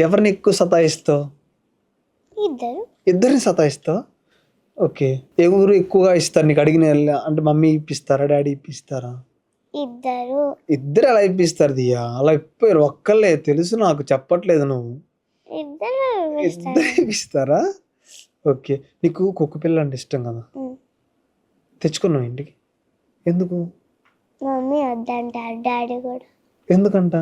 ఎవరిని ఎక్కువ సతాయిస్తావు? ఇద్దరు. ఇద్దరిని సతాయిస్తావు? ఓకే. ఎవరు ఎక్కువగా ఇస్తారు నీకు అడిగిన వాళ్ళ- అంటే మమ్మీ ఇప్పిస్తారా డాడీ ఇప్పిస్తారా? ఇద్దరు. ఇద్దరు ఎలా ఇప్పిస్తారు దియా? అలా ఇప్పారు. ఒక్కళ్ళే. తెలుసు నాకు. చెప్పట్లేదు నువ్వు. ఇద్దరు ఇద్దరు ఇప్పిస్తారా? ఓకే. నీకు కుక్క పిల్ల అంటే ఇష్టం కదా. తెచ్చుకున్నావు ఇంటికి? ఎందుకు? మమ్మీ వద్దంటారు డాడీ కూడా. ఎందుకంట?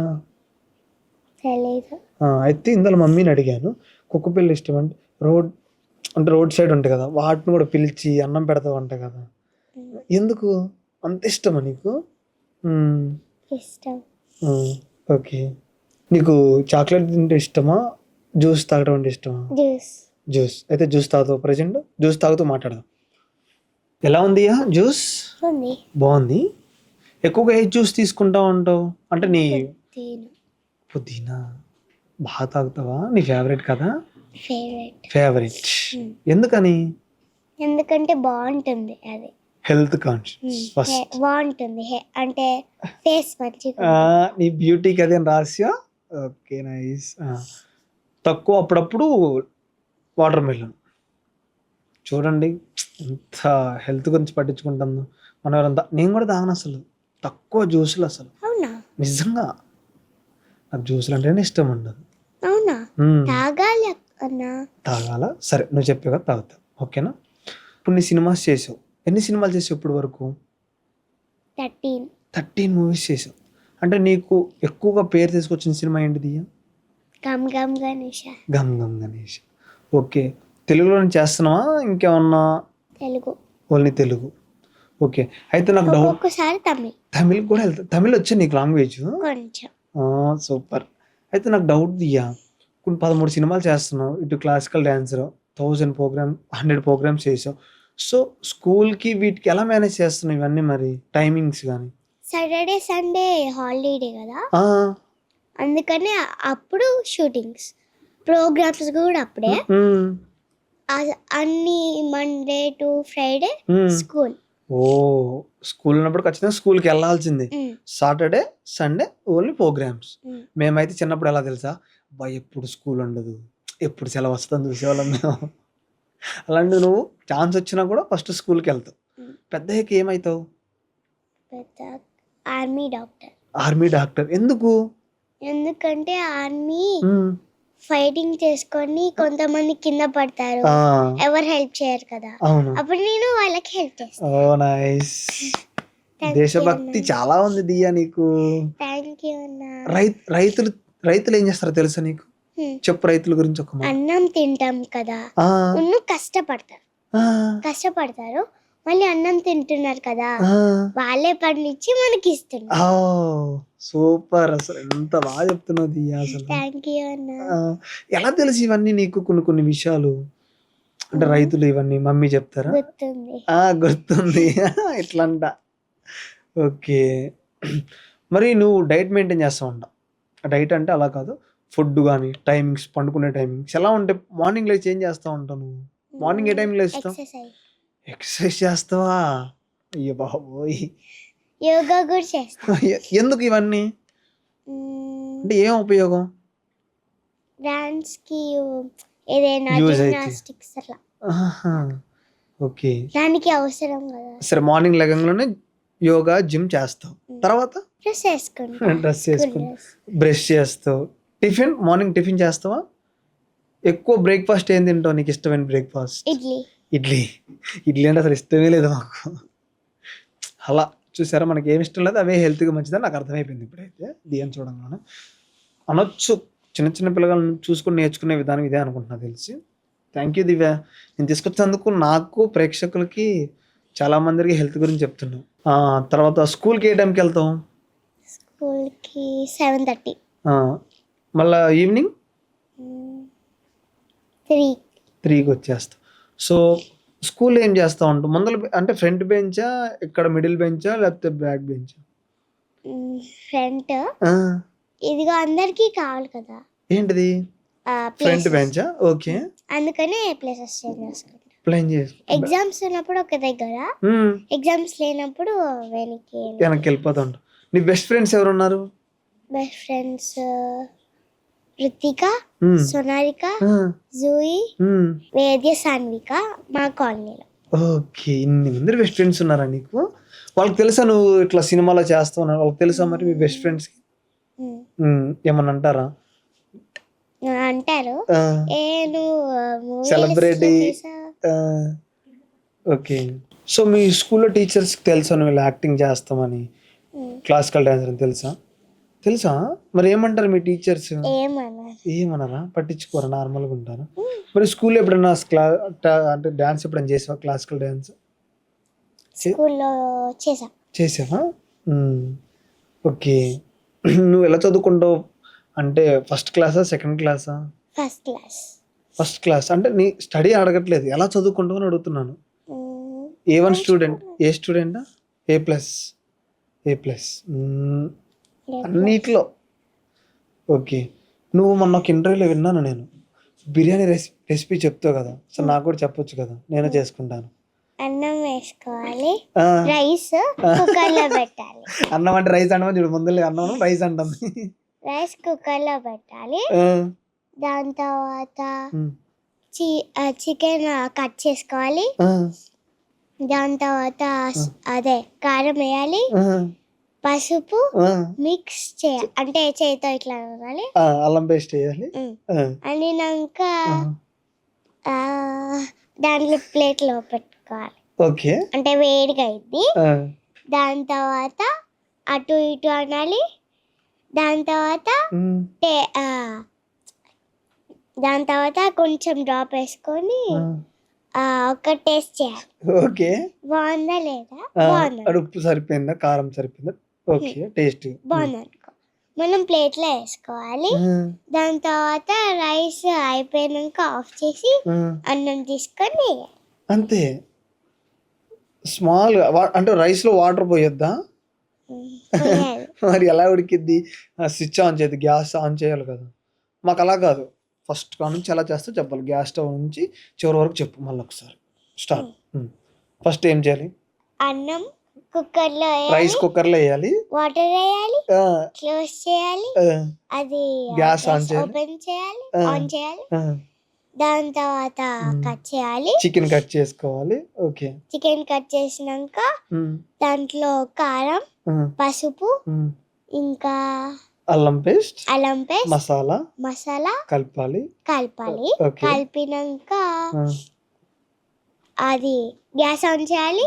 అయితే ఇందులో మమ్మీని అడిగాను కుక్క పిల్ల ఇష్టం అంటే రోడ్ అంటే రోడ్ సైడ్ ఉంటాయి కదా వాటిని కూడా పిలిచి అన్నం పెడతావు అంట కదా. ఎందుకు? అంత ఇష్టమా నీకు. ఇష్టం. ఓకే. నీకు చాక్లెట్ తింటే ఇష్టమా? జ్యూస్ తాగడం అంటే ఇష్టమా? జ్యూస్. జ్యూస్. అయితే జ్యూస్ తాగుతావు ప్రజెంట్? జ్యూస్ తాగుతూ మాట్లాడదాం ఎలా ఉంది జ్యూస్? బాగుంది. ఎక్కువగా ఏ జ్యూస్ తీసుకుంటా ఉంటావు అంటే నీ పుదీనా బాగా తాగుతావా? నీ ఫేవరెట్ కదా? Favourite favourite Hmm. ఎందుకని? ఎందుకంటే బాగుంటుంది అది. Health conscious. ఫస్ట్ బాగుంటుంది. అంటే ఫేస్ మంచిగా నీ బ్యూటీకి అదే రహస్యం? ఓకే నైస్ తక్కువ అప్పుడప్పుడు వాటర్ మిలన్ చూడండి ఎంత హెల్త్ గురించి పట్టించుకుంటుందో మనం ఎవరంతా నేను కూడా తాగను అసలు. తక్కువ జ్యూసులు అసలు. నిజంగా. నాకు జ్యూసులు అంటేనే ఇష్టం ఉండదు. అవునా. తాగాలి అన్నా? తాగాల? సరే నువ్వు చెప్పే కదా తాగుతా. ఓకేనా? ఇప్పుడు నీ సినిమాస్ చేసావు. ఎన్ని సినిమాలు చేసావు ఇప్పుడు వరకు? థర్టీన్. థర్టీన్ మూవీస్ చేసావు. అంటే నీకు ఎక్కువగా పేరు తీసుకొచ్చిన సినిమా ఏంటిది గమ్ గమ్ గణేష. గమ్ గమ్ గణేష్. ఓకే. తెలుగులోనే చేస్తున్నావా? ఇంకేమన్నా? తెలుగు. ఓన్లీ తెలుగు. ఓకే. అయితే నాకు డౌట్ ఒక్కొక్కసారి తమిళ్. తమిళ్ కూడా వెళ్తా తమిళ్ వచ్చి నీకు లాంగ్వేజ్? కొంచెం. సూపర్. అయితే నాకు డౌట్ దియ్యా. కొన్ని పదమూడు సినిమాలు చేస్తున్నావు. ఇటు classical dancer thousand programme hundred programmes చేసావు. సో స్కూల్కి వీటికి ఎలా మేనేజ్ చేస్తున్నావు ఇవన్నీ మరి? టైమింగ్స్ కానీ సాటర్డే సండే హాలిడే కదా? అందుకని అప్పుడు షూటింగ్స్ ప్రోగ్రామ్స్ కూడా అప్పుడే. అన్ని మండే టు ఫ్రైడే. స్కూల్ ఓ స్కూల్ ఉన్నప్పుడు ఖచ్చితంగా స్కూల్కి వెళ్ళాల్సిందే. Saturday Sunday only programmes. మేమైతే చిన్నప్పుడు ఎలా తెలుసా? అబ్బా ఎప్పుడు స్కూల్ ఉండదు. ఎప్పుడు సెలవు వస్తుందని చూసేవాళ్ళం మేము. అలాంటి నువ్వు ఛాన్స్ వచ్చినా కూడా ఫస్ట్ స్కూల్కి వెళ్తావు. పెద్ద ఏమవుతావు ఆర్మీ డాక్టర్. Army doctor. ఎందుకు? ఎందుకంటే ఆర్మీ. ఫైటింగ్ చేసుకొని కొంతమంది కింద పడతారు. ఎవరు హెల్ప్ చేయరు కదా. అవును. అప్పుడు నేను వాళ్ళకి హెల్ప్ చేస్తాను ఓ నైస్ దేశభక్తి చాలా ఉంది దియా నీకు. థ్యాంక్ యూ రైతులు రైతులు ఏం చేస్తారో తెలుసా నీకు. చెప్పు రైతుల గురించి ఒక అన్నం తింటాం కదా. కష్టపడతారు. కష్టపడతారు. మళ్ళీ అన్నం తింటున్నారు కదా. వాళ్ళే పండించి మనకి ఇస్తున్నారు సూపర్ అసలు. ఎంత బాగా చెప్తున్నావు దియా అసలు. థ్యాంక్ యూ అన్న. ఆ, ఎలా తెలుసు ఇవన్నీ నీకు కొన్ని కొన్ని విషయాలు? అంటే రైతులు ఇవన్నీ మమ్మీ చెప్తారా? గుర్తుంది. ఇట్లంట. ఓకే. మరి నువ్వు డైట్ మెయింటైన్ చేస్తూ ఉంటావు డైట్ అంటే అలా కాదు. ఫుడ్ కానీ టైమింగ్స్ పండుకునే టైమింగ్స్ ఎలా ఉంటాయి మార్నింగ్ లేచి ఏం చేస్తూ ఉంటావు నువ్వు? మార్నింగ్ ఏ టైంకి లేస్తావు? ఎక్సర్సైజ్ చేస్తావా? అయ్యో బాబోయ్. యోగా కూడా చేస్తాం. ఎందుకు ఇవన్నీ? అంటే ఏం ఉపయోగం? డాన్స్కి ఏదైనా Use అయితే. జిమ్నాస్టిక్స్ అట్లా ఆహా, ఓకే. దానికి అవసరం కదా. సరే మార్నింగ్ లెగంగానే యోగా జిమ్ చేస్తావు. తర్వాత? డ్రెస్ వేసుకుంటాం డ్రెస్ చేసుకుని బ్రష్ చేస్తావు. టిఫిన్ మార్నింగ్ టిఫిన్ చేస్తావా? ఎక్కువ బ్రేక్ఫాస్ట్ ఏం తింటావు? నీకు ఇష్టమైన బ్రేక్ఫాస్ట్ ఇడ్లీ. ఇడ్లీ. ఇడ్లీ అంటే అసలు ఇష్టమే లేదు మాకు. అలా చూసారా మనకి ఏమి ఇష్టం లేదు అవే హెల్త్గా మంచిదని నాకు అర్థమైపోయింది ఇప్పుడైతే దీని చూడంగానే. అనొచ్చు చిన్న చిన్న పిల్లగాలను చూసుకుని నేర్చుకునే విధానం ఇదే అనుకుంటున్నా తెలిసి. Thank you Divya. నేను తీసుకొచ్చినందుకు నాకు ప్రేక్షకులకి చాలా మందికి హెల్త్ గురించి చెప్తున్నాను తర్వాత స్కూల్కి ఏ టైంకి వెళ్తాం స్కూల్కి సెవెన్ థర్టీ మళ్ళా ఈవినింగ్ త్రీ త్రీకి వచ్చేస్తాం. సో స్కూల్ ఏం చేస్తా ఉంటాం ముందర అంటే ఫ్రంట్ బెంచా ఇక్కడ మిడిల్ బెంచా లేకపోతే బ్యాక్ బెంచా? ఫ్రంట్. ఇదిగో అందరికీ కావాలి కదా. ఏంటిది? ఫ్రంట్. బెంచా? ఓకే. అందుకనే ప్లేసెస్ చేంజ్ చేసుకుంటాం ప్లేన్ చేసుకో ఎగ్జామ్స్ ఉన్నప్పుడు ఒక దగ్గర. ఎగ్జామ్స్ లేనప్పుడు వెనక్కి వెనక్కి వెళ్ళిపోతా ఉంటాం. నీ బెస్ట్ ఫ్రెండ్స్ ఎవరు ఉన్నారు బెస్ట్ ఫ్రెండ్స్ రుతిక సోనాలిక జూయి. వేద్య సాన్విక మా కాలనీలో. ఓకే ఇన్ని మంది బెస్ట్ ఫ్రెండ్స్ ఉన్నారా నీకు? వాళ్ళకి తెలుసా నువ్వు ఇట్లా సినిమాలో చేస్తావు వాళ్ళకి తెలుసా మరి మీ బెస్ట్ ఫ్రెండ్స్ ఉమ్. ఏమన్నా అంటారా? అంటారు? ఆ, ఓకే సో మీ స్కూల్లో టీచర్స్కి తెలుసా నువ్వు ఇలా యాక్టింగ్ చేస్తామని. క్లాసికల్ డాన్సర్ అని తెలుసా? తెలుసా? మరి ఏమంటారు మీ టీచర్స్? ఏమన్నారు పట్టించుకోరా? నార్మల్గా ఉంటారా? మరి స్కూల్లో ఎప్పుడైనా క్లా అంటే డాన్స్ ఎప్పుడైనా చేసావా? Classical dance? స్కూల్లో చేసా చేసావా. ఓకే. నువ్వు ఎలా చదువుకుంటావు? అంటే ఫస్ట్ క్లాసా సెకండ్ క్లాసా? First class. First class. అంటే నీ స్టడీ అడగట్లేదు. ఎలా చదువుకుంటావు అని అడుగుతున్నాను. A one student? A స్టూడెంటా? A plus? A plus? అన్నిట్లో. ఓకే. నువ్వు మొన్న ఒక ఇంటర్వ్యూలో విన్నాను నేను. బిర్యానీ రెసిపీ రెసిపీ చెప్తావు కదా. సో నాకు కూడా చెప్పొచ్చు కదా. నేను చేసుకుంటాను. అన్నం వేసుకోవాలి. రైస్ కుక్కర్లో పెట్టాలి. అన్నం అంటే రైస్ అంటామని చూడు ముందు అన్నం రైస్ అంటుంది రైస్ కుక్కర్లో పెట్టాలి దాని తర్వాత చికెన్ కట్ చేసుకోవాలి. దాని తర్వాత అదే కారం వేయాలి. పసుపు మిక్స్ చేయాలి అంటే చేతితో ఇట్లా అనాలి అల్లం పేస్ట్ వేయాలి. ఆ, అనినాక దాంట్లో ప్లేట్లో పెట్టుకోవాలి. ఓకే. అంటే వేడిగా అయింది. దాని తర్వాత అటు ఇటు అనాలి. దాని తర్వాత దాని తర్వాత కొంచెం డ్రాప్ వేసుకొని ఒక టేస్ట్ చేయాలి. ఓకే. బాగుందా లేదా? ఉప్పు సరిపోయిందా? కారం సరిపోయిందా? Okay taste. బాగుంది అనుకో మనం ప్లేట్లో వేసుకోవాలి. దాని తర్వాత రైస్ అయిపోయినాక ఆఫ్ చేసి అన్నం తీసుకొని. అంతే. స్మాల్ అంటే రైస్లో వాటర్ పోయొద్దా. మరి ఎలా ఉడికిద్ది? స్విచ్ ఆన్ చేయద్దు గ్యాస్ ఆన్ చేయాలి కదా. మాకు అలా కాదు. ఫస్ట్ కా నుంచి ఎలా చేస్తే చెప్పాలి. గ్యాస్ స్టవ్ నుంచి చివరి వరకు చెప్పు మళ్ళీ ఒకసారి స్టార్ట్ ఫస్ట్ ఏం చేయాలి? అన్నం కుక్కర్లో రైస్ వేయాలి కుక్కర్లో వేయాలి. వాటర్ వేయాలి. క్లోజ్ చేయాలి. అది Gas on చేయాలి. ఓపెన్ చేయాలి. ఆన్ చేయాలి. దాని తర్వాత. కట్ చేయాలి. చికెన్ కట్ చేసుకోవాలి. ఓకే. చికెన్ కట్ చేసినాక దాంట్లో కారం పసుపు. ఇంకా అల్లం పేస్ట్ అల్లం పేస్ట్ మసాలా మసాలా కలపాలి. కలపాలి. కలిపినాక అది గ్యాస్ ఆన్ చేయాలి.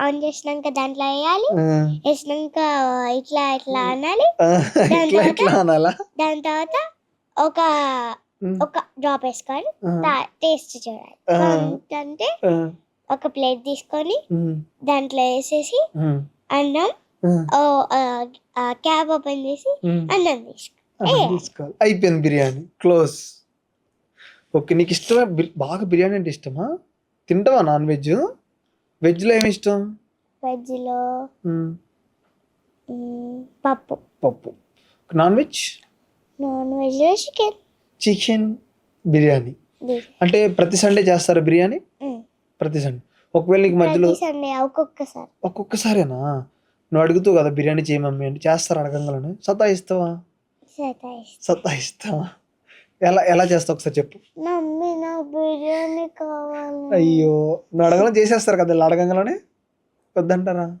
ఆన్ చేసినాక దాంట్లో వేయాలి. వేసినాక ఇట్లా ఇట్లా అనాలి. దాని తర్వాత? దాని తర్వాత ఒక ఒక డ్రాప్ వేసుకోవాలి ఆ, టేస్ట్ చూడాలి. అంటే ఒక ప్లేట్ తీసుకొని దాంట్లో వేసేసి అన్నం క్యాప్ ఓపెన్ చేసి. అన్నం తీసుకో అన్నం తీసుకోవాలి. అయిపోయింది బిర్యానీ. క్లోజ్. ఓకే నీకు ఇష్టమా? బాగా బిర్యానీ అంటే ఇష్టమా? తింటావా నాన్ వెజ్ వెజ్లో ఏమి ఇష్టం? వెజ్లో పప్పు. పప్పు. Non veg? నాన్ వెజ్లో చికెన్. చికెన్ బిర్యానీ. అంటే ప్రతి సండే చేస్తారా బిర్యానీ? ప్రతి సండే. ఒకవేళ నీకు మధ్యలో ఒక్కొక్కసారి. ఒక్కొక్కసారేనా? నువ్వు అడుగుతావు కదా బిర్యానీ చేయమమ్మీ అంటే చేస్తారా అడగంగానే? సతాయిస్తావా? సతాయిస్తా. సతాయిస్తావా? ఎలా ఎలా చేస్తావు ఒకసారి చెప్పు. మమ్మీ నాకు బిర్యానీ కావాలి. అయ్యో నువ్వు అడగడం చేసేస్తారు కదా ఇలా అడగంగానే? వద్దంటారా?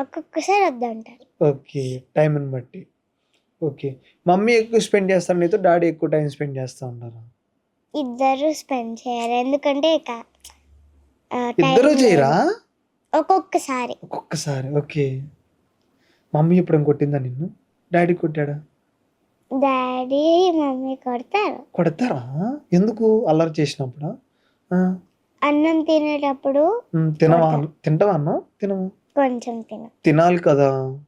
ఒక్కొక్కసారి వద్దంటారు. ఓకే టైంని బట్టి. ఓకే మమ్మీ ఎక్కువ స్పెండ్ చేస్తారు నీతో డాడీ ఎక్కువ టైం స్పెండ్ చేస్తూ ఉంటారా? ఇద్దరు స్పెండ్ చేయరు ఎందుకంటే క- ఆ, time ఇద్దరు. చేయరా? ఒక్కొక్కసారి. ఒక్కొక్కసారి ఓకే. మమ్మీ ఎప్పుడైనా కొట్టిందా నిన్ను? డాడీ కొట్టాడా? డాడీ మమ్మీ కొడతారు. కొడతారా? ఎందుకు అల్లరి చేసినప్పుడు? అన్నం తినేటప్పుడు తినవా? తింటావా అన్నం? తినవా? కొంచెం తిన. తినాలి కదా.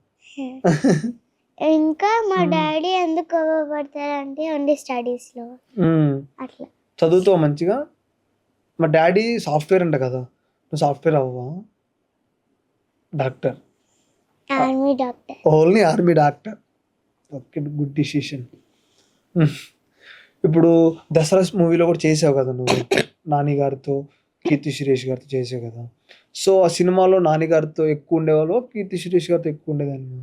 ఇంకా మా. డాడీ ఎందుకు కోపడతారంటే ఓన్లీ స్టడీస్లో. అట్లా. చదువుతావు మంచిగా? మా డాడీ సాఫ్ట్వేర్ అంట కదా. నువ్వు software అవ్వవా? Doctor. Army doctor. Only army doctor. Good decision ఇప్పుడు దసరా మూవీలో కూడా చేసావు కదా నువ్వు. నాని గారితో కీర్తి సురేష్ గారితో చేసావు కదా. సో ఆ సినిమాలో నాని గారితో ఎక్కువ ఉండేవాళ్ళు కీర్తి సురేష్ గారితో ఎక్కువ ఉండేదాన్ని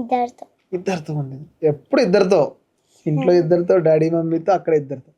ఇద్దరితో. ఇద్దరితో ఉండేది. ఎప్పుడు ఇద్దరితో? ఇంట్లో ఇద్దరితో డాడీ మమ్మీతో అక్కడ ఇద్దరితో.